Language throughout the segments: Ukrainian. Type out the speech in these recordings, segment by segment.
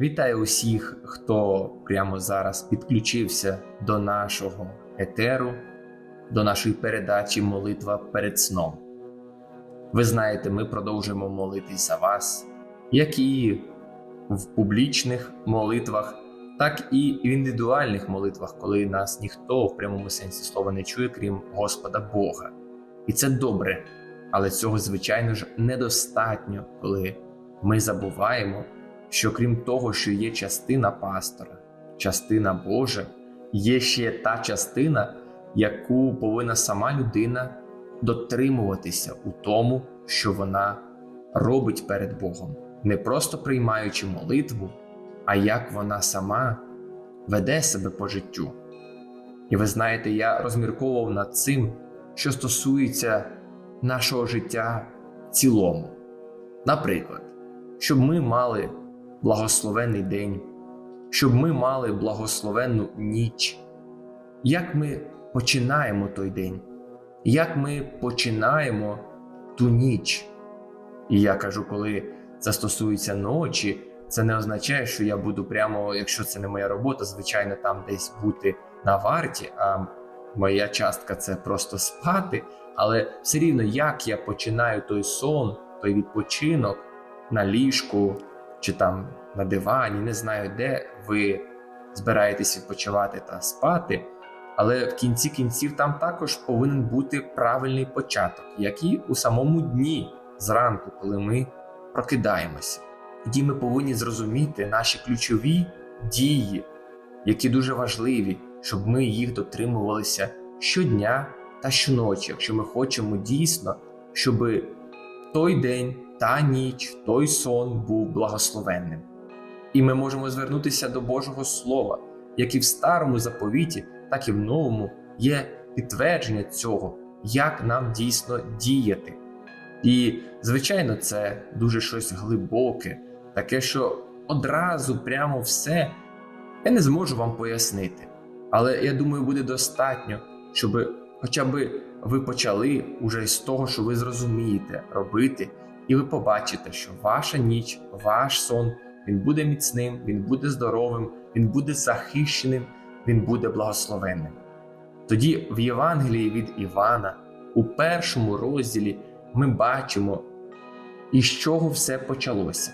Вітаю усіх, хто прямо зараз підключився до нашого етеру, до нашої передачі Молитва перед сном. Ви знаєте, ми продовжуємо молитись за вас, як і в публічних молитвах, так і в індивідуальних молитвах, коли нас ніхто в прямому сенсі слова не чує, крім Господа Бога. І це добре, але цього, звичайно ж, недостатньо, коли ми забуваємо що крім того, що є частина пастора, частина Божа, є ще та частина, яку повинна сама людина дотримуватися у тому, що вона робить перед Богом, не просто приймаючи молитву, а як вона сама веде себе по життю. І ви знаєте, я розмірковував над цим, що стосується нашого життя в цілому. Наприклад, щоб ми мали благословенний день, щоб ми мали благословенну ніч. Як ми починаємо той день? Як ми починаємо ту ніч? І я кажу, коли це стосується ночі, це не означає, що я буду прямо, якщо це не моя робота, звичайно, там десь бути на варті, а моя частка це просто спати. Але все рівно, як я починаю той сон, той відпочинок на ліжку, чи там на дивані, не знаю, де ви збираєтесь відпочивати та спати. Але в кінці кінців там також повинен бути правильний початок, як і у самому дні зранку, коли ми прокидаємося. Тоді ми повинні зрозуміти наші ключові дії, які дуже важливі, щоб ми їх дотримувалися щодня та щоночі, якщо ми хочемо дійсно, щоб той день та ніч, той сон був благословенним. І ми можемо звернутися до Божого Слова, як і в старому заповіті, так і в новому є підтвердження цього, як нам дійсно діяти. І, звичайно, це дуже щось глибоке, таке, що одразу прямо все я не зможу вам пояснити. Але я думаю, буде достатньо, щоб хоча б ви почали уже з того, що ви зрозумієте робити, і ви побачите, що ваша ніч, ваш сон, він буде міцним, він буде здоровим, він буде захищеним, він буде благословенним. Тоді в Євангелії від Івана, у першому розділі, ми бачимо, із чого все почалося.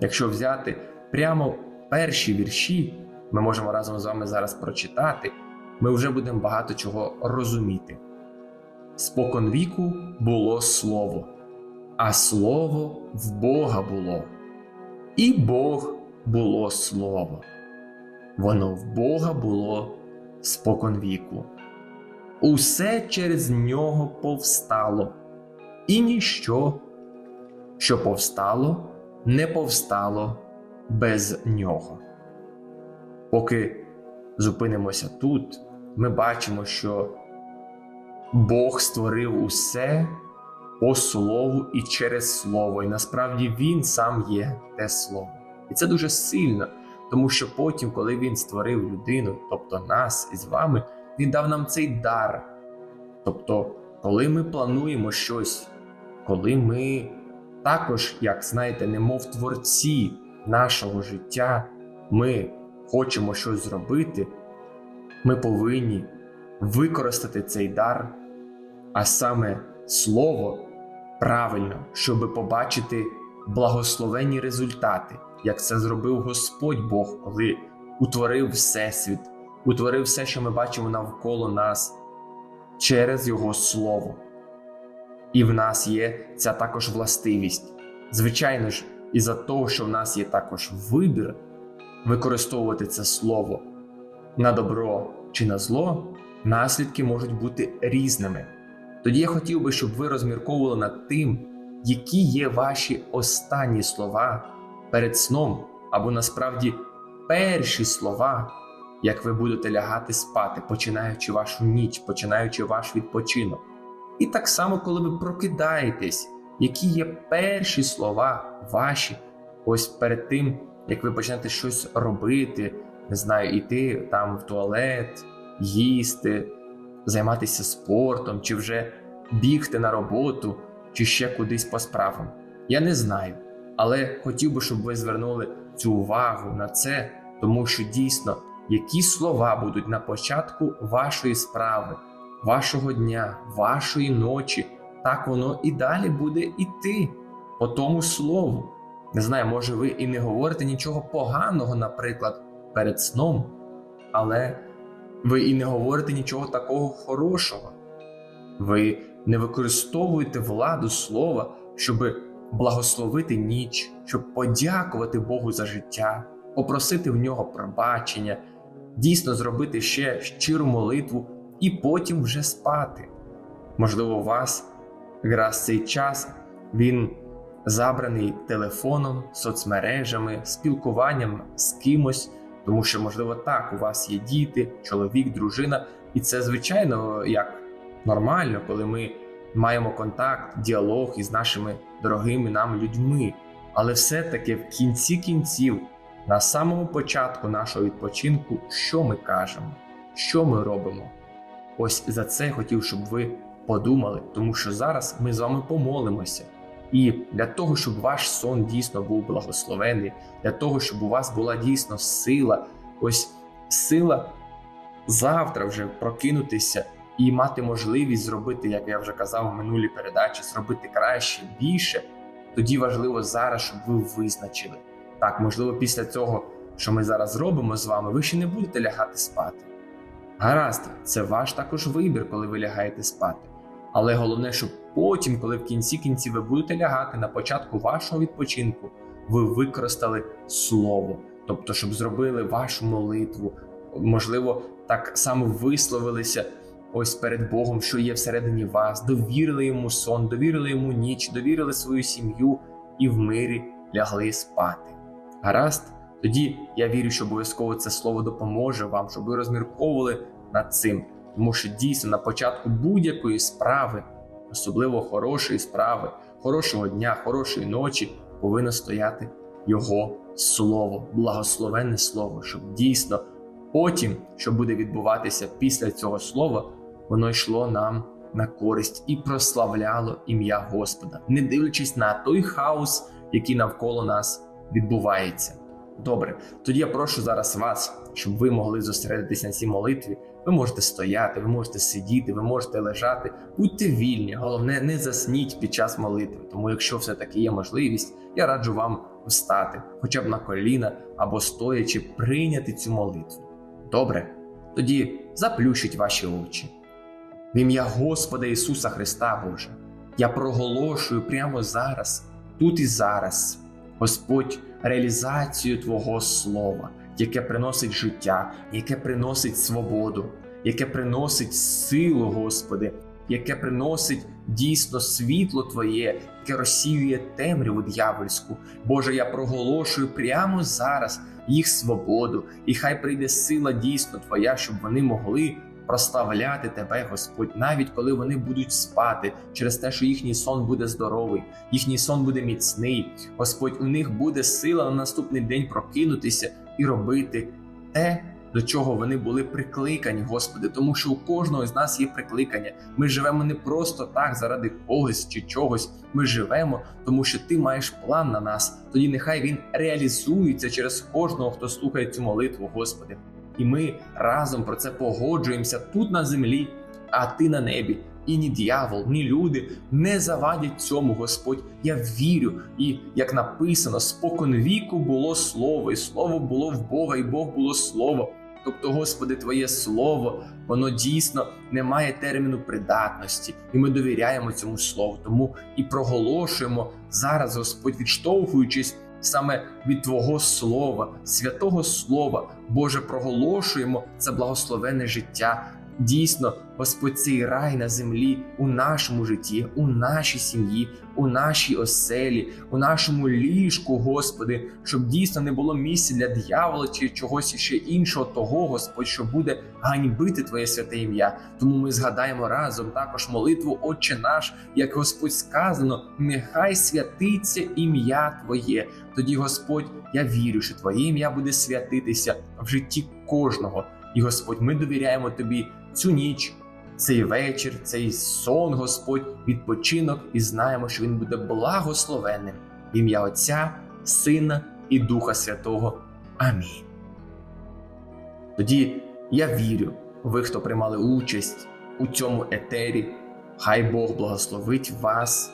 Якщо взяти прямо перші вірші, ми можемо разом з вами зараз прочитати, ми вже будемо багато чого розуміти. Спокон віку було слово, а слово в Бога було, і Бог було слово. Воно в Бога було спокон віку. Усе через нього повстало, і ніщо, що повстало, не повстало без нього. Поки зупинимося тут, ми бачимо, що Бог створив усе по слову і через слово, і насправді Він сам є те слово. І це дуже сильно, тому що потім, коли він створив людину, тобто нас із вами, він дав нам цей дар. Тобто, коли ми плануємо щось, коли ми також, як знаєте, немов творці нашого життя, ми хочемо щось зробити, ми повинні використати цей дар, а саме слово правильно, щоб побачити благословенні результати, як це зробив Господь Бог, коли утворив Всесвіт, утворив все, що ми бачимо навколо нас через Його Слово. І в нас є ця також властивість. Звичайно ж, із-за того, що в нас є також вибір використовувати це слово на добро чи на зло, наслідки можуть бути різними. Тоді я хотів би, щоб ви розмірковували над тим, які є ваші останні слова перед сном, або насправді перші слова, як ви будете лягати спати, починаючи вашу ніч, починаючи ваш відпочинок. І так само, коли ви прокидаєтесь, які є перші слова ваші, ось перед тим, як ви почнете щось робити, не знаю, іти там в туалет, їсти, займатися спортом, чи вже бігти на роботу, чи ще кудись по справам. Я не знаю, але хотів би, щоб ви звернули цю увагу на це, тому що дійсно, які слова будуть на початку вашої справи, вашого дня, вашої ночі, так воно і далі буде іти по тому слову. Не знаю, може ви і не говорите нічого поганого, наприклад, перед сном, але ви і не говорите нічого такого хорошого. Ви не використовуєте владу слова, щоб благословити ніч, щоб подякувати Богу за життя, попросити в нього пробачення, дійсно зробити ще щиру молитву і потім вже спати. Можливо, у вас якраз цей час він забраний телефоном, соцмережами, спілкуванням з кимось, тому що, можливо, так, у вас є діти, чоловік, дружина, і це звичайно як нормально, коли ми маємо контакт, діалог із нашими дорогими нам людьми. Але все-таки в кінці кінців, на самому початку нашого відпочинку, що ми кажемо, що ми робимо? Ось за це я хотів, щоб ви подумали, тому що зараз ми з вами помолимося. І для того, щоб ваш сон дійсно був благословений, для того, щоб у вас була дійсно сила, ось сила завтра вже прокинутися і мати можливість зробити, як я вже казав в минулій передачі, зробити краще, більше. Тоді важливо зараз, щоб ви визначили. Так, можливо, після цього, що ми зараз зробимо з вами, ви ще не будете лягати спати. Гаразд, це ваш також вибір, коли ви лягаєте спати. Але головне, щоб потім, коли в кінці кінці ви будете лягати на початку вашого відпочинку, ви використали слово, тобто, щоб зробили вашу молитву, можливо, так само висловилися ось перед Богом, що є всередині вас, довірили йому сон, довірили йому ніч, довірили свою сім'ю і в мирі лягли спати. Гаразд, тоді я вірю, що обов'язково це слово допоможе вам, щоб ви розмірковували над цим. Тому що дійсно на початку будь-якої справи, особливо хорошої справи, хорошого дня, хорошої ночі, повинно стояти Його слово, благословенне слово, щоб дійсно потім, що буде відбуватися після цього слова, воно йшло нам на користь і прославляло ім'я Господа, не дивлячись на той хаос, який навколо нас відбувається. Добре, тоді я прошу зараз вас, щоб ви могли зосередитися на цій молитві. Ви можете стояти, ви можете сидіти, ви можете лежати. Будьте вільні. Головне, не засніть під час молитви. Тому, якщо все-таки є можливість, я раджу вам встати, хоча б на коліна або стоячи, прийняти цю молитву. Добре? Тоді заплющіть ваші очі. В ім'я Господа Ісуса Христа Боже, я проголошую прямо зараз, тут і зараз, Господь, реалізацію Твого Слова яке приносить життя, яке приносить свободу, яке приносить силу, Господи, яке приносить дійсно світло Твоє, яке розсіює темряву дьявольську. Боже, я проголошую прямо зараз їх свободу, і хай прийде сила дійсно Твоя, щоб вони могли. Прославляти тебе, Господь, навіть коли вони будуть спати, через те, що їхній сон буде здоровий, їхній сон буде міцний. Господь, у них буде сила на наступний день прокинутися і робити те, до чого вони були прикликані, Господи, тому що у кожного з нас є прикликання. Ми живемо не просто так заради когось чи чогось. Ми живемо, тому що ти маєш план на нас. Тоді нехай він реалізується через кожного, хто слухає цю молитву, Господи. І ми разом про це погоджуємося тут на землі, а ти на небі. І ні дьявол, ні люди не завадять цьому, Господь. Я вірю, і як написано, спокон віку було слово, і слово було в Бога, і Бог було слово. Тобто, Господи, Твоє Слово, воно дійсно не має терміну придатності, і ми довіряємо цьому слову. Тому і проголошуємо зараз, Господь, відштовхуючись саме від Твого Слова, святого Слова, Боже, проголошуємо це благословенне життя. Дійсно, Господь цей рай на землі у нашому житті, у нашій сім'ї, у нашій оселі, у нашому ліжку, Господи, щоб дійсно не було місця для диявола чи чогось ще іншого, того, Господь, що буде ганьбити Твоє святе ім'я. Тому ми згадаємо разом також молитву Отче наш, як Господь сказано, нехай святиться ім'я Твоє. Тоді, Господь, я вірю, що Твоє ім'я буде святитися в житті кожного. І Господь, ми довіряємо Тобі цю ніч, цей вечір, цей сон, Господь, відпочинок, і знаємо, що він буде благословенним. В ім'я Отця, Сина і Духа Святого. Амінь. Тоді я вірю, ви, хто приймали участь у цьому етері, хай Бог благословить вас,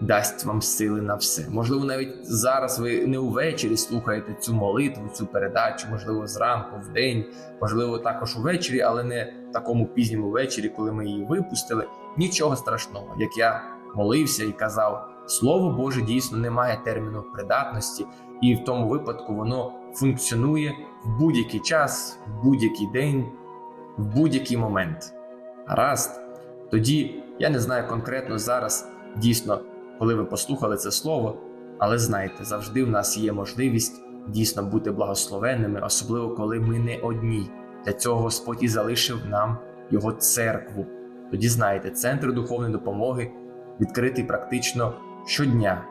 дасть вам сили на все. Можливо, навіть зараз ви не увечері слухаєте цю молитву, цю передачу, можливо, зранку, в день, можливо, також увечері, але не в такому пізньому вечорі, коли ми її випустили. Нічого страшного, як я молився і казав, Слово Боже дійсно не має терміну придатності, і в тому випадку воно функціонує в будь-який час, в будь-який день, в будь-який момент. Гаразд, тоді я не знаю конкретно зараз, дійсно, коли ви послухали це слово, але знайте, завжди в нас є можливість дійсно бути благословенними, особливо коли ми не одні. Для цього Господь і залишив нам його церкву. Тоді знаєте, центр духовної допомоги відкритий практично щодня.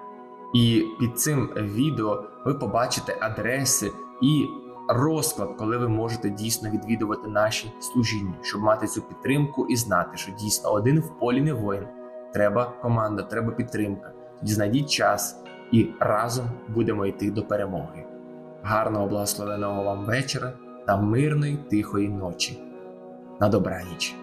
І під цим відео ви побачите адреси і розклад, коли ви можете дійсно відвідувати наші служіння, щоб мати цю підтримку і знати, що дійсно один в полі не воїн. Треба команда, треба підтримка. Тоді знайдіть час і разом будемо йти до перемоги. Гарного благословеного вам вечора та мирної тихої ночі. На добраніч!